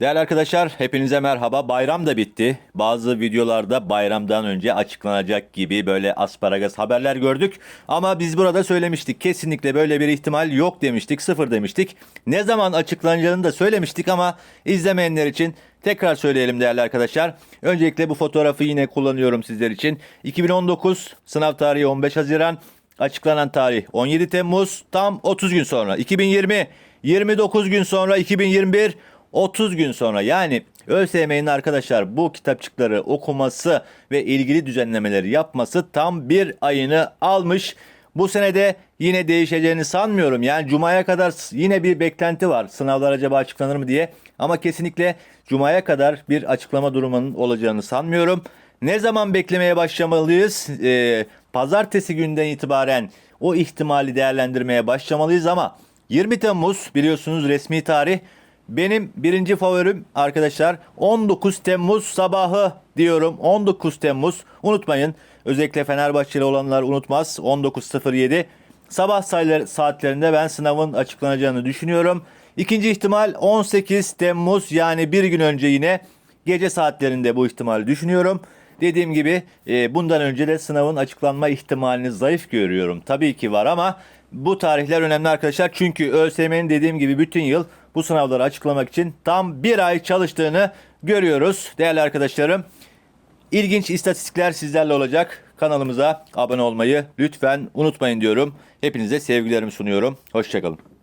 Değerli arkadaşlar hepinize merhaba. Bayram da bitti. Bazı videolarda bayramdan önce açıklanacak gibi böyle asparagas haberler gördük. Ama biz burada söylemiştik. Kesinlikle böyle bir ihtimal yok demiştik. Sıfır demiştik. Ne zaman açıklanacağını da söylemiştik ama izlemeyenler için tekrar söyleyelim değerli arkadaşlar. Öncelikle bu fotoğrafı yine kullanıyorum sizler için. 2019 sınav tarihi 15 Haziran. Açıklanan tarih 17 Temmuz. Tam 30 gün sonra. 2020 29 gün sonra 2021 30 gün sonra yani ÖSYM'nin arkadaşlar bu kitapçıkları okuması ve ilgili düzenlemeleri yapması tam bir ayını almış. Bu senede yine değişeceğini sanmıyorum. Yani Cuma'ya kadar yine bir beklenti var. Sınavlar acaba açıklanır mı diye. Ama kesinlikle Cuma'ya kadar bir açıklama durumunun olacağını sanmıyorum. Ne zaman beklemeye başlamalıyız? Ee, pazartesi günden itibaren o ihtimali değerlendirmeye başlamalıyız ama 20 Temmuz biliyorsunuz resmi tarih. Benim birinci favorim arkadaşlar 19 Temmuz sabahı diyorum. 19 Temmuz unutmayın. Özellikle Fenerbahçeli olanlar unutmaz. 19.07 sabah sayılar- saatlerinde ben sınavın açıklanacağını düşünüyorum. İkinci ihtimal 18 Temmuz yani bir gün önce yine gece saatlerinde bu ihtimali düşünüyorum. Dediğim gibi e, bundan önce de sınavın açıklanma ihtimalini zayıf görüyorum. Tabii ki var ama bu tarihler önemli arkadaşlar. Çünkü ÖSYM'nin dediğim gibi bütün yıl bu sınavları açıklamak için tam bir ay çalıştığını görüyoruz değerli arkadaşlarım. İlginç istatistikler sizlerle olacak. Kanalımıza abone olmayı lütfen unutmayın diyorum. Hepinize sevgilerimi sunuyorum. Hoşçakalın.